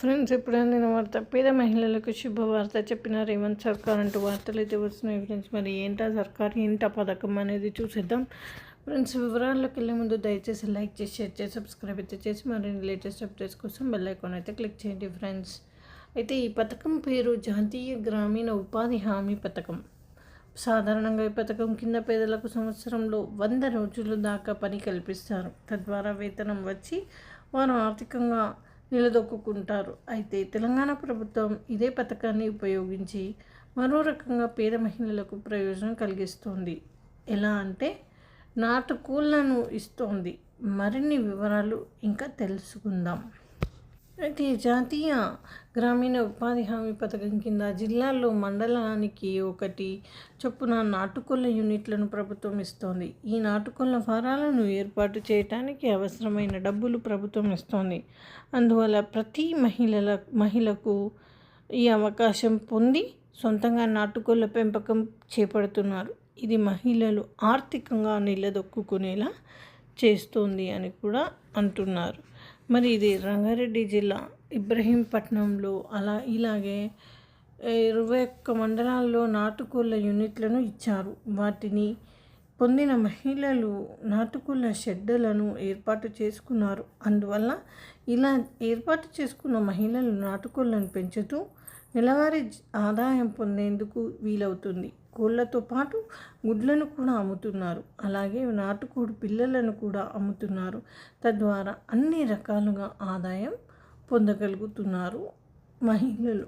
Friends ఇప్పుడు వార్త పేద మహిళలకు శుభవార్త చెప్పిన రేవంత్ సర్కార్ అంటూ వార్తలు అయితే వస్తున్నాయి ఫ్రెండ్స్. మరి ఏంటా సర్కార్? ఏంటా పథకం అనేది చూసేద్దాం. ఫ్రెండ్స్ వివరాల్లోకి వెళ్ళే ముందు దయచేసి లైక్ చేసి షేర్ చేసి సబ్స్క్రైబ్ అయితే చేసి మరిన్ని లేటెస్ట్ అప్డేట్స్ కోసం బెల్ ఐకాన్ అయితే క్లిక్ చేయండి ఫ్రెండ్స్. అయితే ఈ పథకం పేరు జాతీయ గ్రామీణ ఉపాధి హామీ పథకం. సాధారణంగా ఈ పథకం కింద పేదలకు సంవత్సరంలో వంద రోజుల దాకా పని కల్పిస్తారు. తద్వారా వేతనం వచ్చి వారు ఆర్థికంగా నిలదొక్కుంటారు అయితే తెలంగాణ ప్రభుత్వం ఇదే పథకాన్ని ఉపయోగించి మరో రకంగా పేద మహిళలకు ప్రయోజనం కలిగిస్తుంది. ఎలా అంటే నాటుకూళ్ళను ఇస్తోంది. మరిన్ని వివరాలు ఇంకా తెలుసుకుందాం. అయితే జాతీయ గ్రామీణ ఉపాధి హామీ పథకం కింద జిల్లాల్లో మండలానికి ఒకటి చొప్పున నాటుకొల్ల యూనిట్లను ప్రభుత్వం ఇస్తోంది. ఈ నాటుకొల్ల ఫారాలను ఏర్పాటు చేయడానికి అవసరమైన డబ్బులు ప్రభుత్వం ఇస్తోంది. అందువల్ల ప్రతి మహిళల మహిళకు ఈ అవకాశం పొంది సొంతంగా నాటుకోళ్ళ పెంపకం చేపడుతున్నారు. ఇది మహిళలు ఆర్థికంగా నిలదొక్కునేలా చేస్తుంది అని కూడా అంటున్నారు. మరి ఇది రంగారెడ్డి జిల్లా ఇబ్రహీంపట్నంలో అలా ఇలాగే ఇరవై ఒక్క మండలాల్లో నాటుకోళ్ళ యూనిట్లను ఇచ్చారు. వాటిని పొందిన మహిళలు నాటుకోళ్ళ షెడ్డలను ఏర్పాటు చేసుకున్నారు. అందువల్ల ఇలా ఏర్పాటు చేసుకున్న మహిళలు నాటుకోళ్ళను పెంచుతూ నెలవారీ ఆదాయం పొందేందుకు వీలవుతుంది. కోళ్ళతో పాటు గుడ్లను కూడా అమ్ముతున్నారు. అలాగే నాటుకోడి పిల్లలను కూడా అమ్ముతున్నారు. తద్వారా అన్ని రకాలుగా ఆదాయం పొందగలుగుతున్నారు. మహిళలు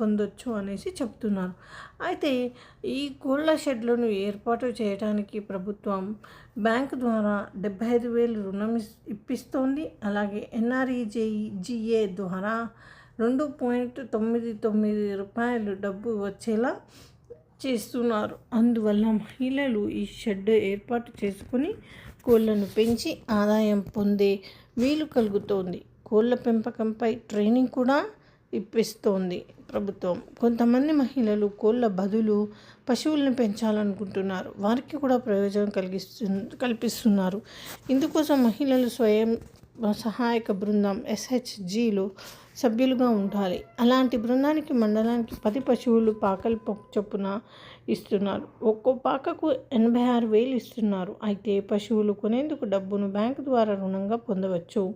పొందొచ్చు అనేసి చెప్తున్నారు. అయితే ఈ కోళ్ళ షెడ్లను ఏర్పాటు చేయడానికి ప్రభుత్వం బ్యాంకు ద్వారా డెబ్బై ఐదు వేలు రుణం ఇప్పిస్తోంది. అలాగే ఎన్ఆర్ఈజేఈజిఏ ద్వారా రెండు పాయింట్ తొమ్మిది తొమ్మిది రూపాయలు డబ్బు వచ్చేలా చేస్తున్నారు. అందువల్ల మహిళలు ఈ షెడ్ ఏర్పాటు చేసుకుని కోళ్ళను పెంచి ఆదాయం పొందే వీలు కలుగుతోంది. కోళ్ళ పెంపకంపై ట్రైనింగ్ కూడా ఇప్పిస్తోంది ప్రభుత్వం. కొంతమంది మహిళలు కోళ్ళ బదులు పశువులను పెంచాలనుకుంటున్నారు. వారికి కూడా ప్రయోజనం కలిగిస్తు కల్పిస్తున్నారు. ఇందుకోసం మహిళలు స్వయం సహాయక బృందం ఎస్హెచ్జిలో సభ్యులుగా ఉండాలి. అలాంటి బృందానికి మండలానికి పది పశువులు పాకలు చొప్పున ఇస్తున్నారు. ఒక్కో పాకకు ఎనభై ఆరు వేలు ఇస్తున్నారు. అయితే పశువులు కొనేందుకు డబ్బును బ్యాంకు ద్వారా రుణంగా పొందవచ్చు.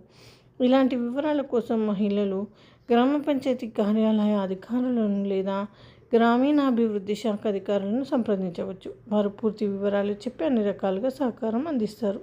ఇలాంటి వివరాల కోసం మహిళలు గ్రామ పంచాయతీ కార్యాలయ అధికారులను లేదా గ్రామీణాభివృద్ధి శాఖ అధికారులను సంప్రదించవచ్చు. వారు పూర్తి వివరాలు చెప్పి అన్ని రకాలుగా సహకారం అందిస్తారు.